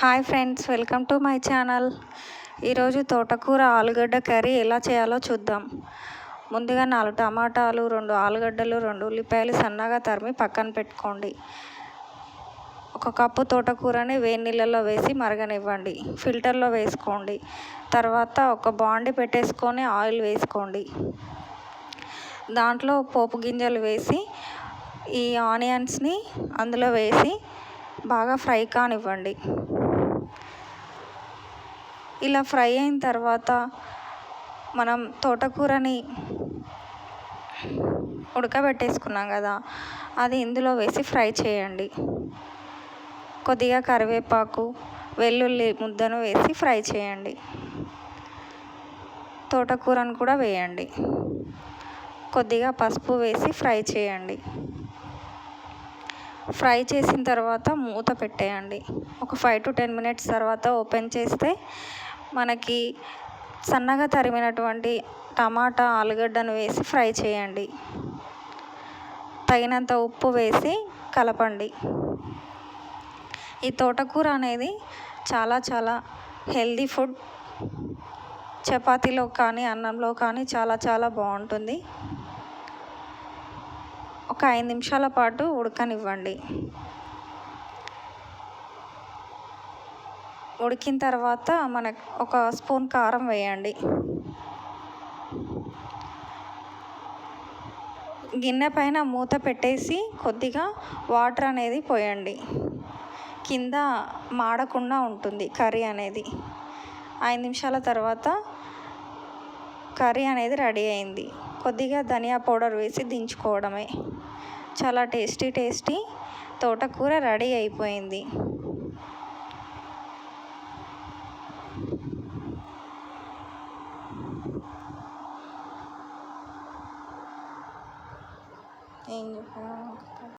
Hi friends welcome to my channel. ఈరోజు తోటకూర ఆలుగడ్డ కర్రీ ఎలా చేయాలో చూద్దాం. ముందుగా నాలుగు టమాటాలు రెండు ఆలుగడ్డలు రెండు ఉల్లిపాయలు సన్నగా తరిమి పక్కన పెట్టుకోండి. ఒక కప్పు తోటకూరని వేడి నీళ్ళలో వేసి మరగనివ్వండి. ఫిల్టర్లో వేసుకోండి. తర్వాత ఒక బాండి పెట్టేసుకొని ఆయిల్ వేసుకోండి. దాంట్లో పోపు గింజలు వేసి ఈ ఆనియన్స్ని అందులో వేసి బాగా ఫ్రై కానివ్వండి. ఇలా ఫ్రై అయిన తర్వాత మనం తోటకూరని ఉడకబెట్టేసుకున్నాం కదా అది ఇందులో వేసి ఫ్రై చేయండి. కొద్దిగా కరివేపాకు వెల్లుల్లి ముద్దను వేసి ఫ్రై చేయండి. తోటకూరను కూడా వేయండి. కొద్దిగా పసుపు వేసి ఫ్రై చేయండి. ఫ్రై చేసిన తర్వాత మూత పెట్టేయండి. ఒక ఫైవ్ టు టెన్ మినిట్స్ తర్వాత ఓపెన్ చేస్తే మనకి సన్నగా తరిమినటువంటి టమాటా ఆలుగడ్డను వేసి ఫ్రై చేయండి. తగినంత ఉప్పు వేసి కలపండి. ఈ తోటకూర అనేది చాలా చాలా హెల్దీ ఫుడ్. చపాతీలో కానీ అన్నంలో కానీ చాలా చాలా బాగుంటుంది. ఒక ఐదు నిమిషాల పాటు ఉడకనివ్వండి. ఉడికిన తర్వాత మనకు ఒక స్పూన్ కారం వేయండి. గిన్నె పైన మూత పెట్టేసి కొద్దిగా వాటర్ అనేది పోయండి. కింద మాడకుండా ఉంటుంది కర్రీ అనేది. ఐదు నిమిషాల తర్వాత కర్రీ అనేది రెడీ అయింది. కొద్దిగా ధనియా పౌడర్ వేసి దించుకోవడమే. చాలా టేస్టీ టేస్టీ తోటకూర రెడీ అయిపోయింది. Engin falan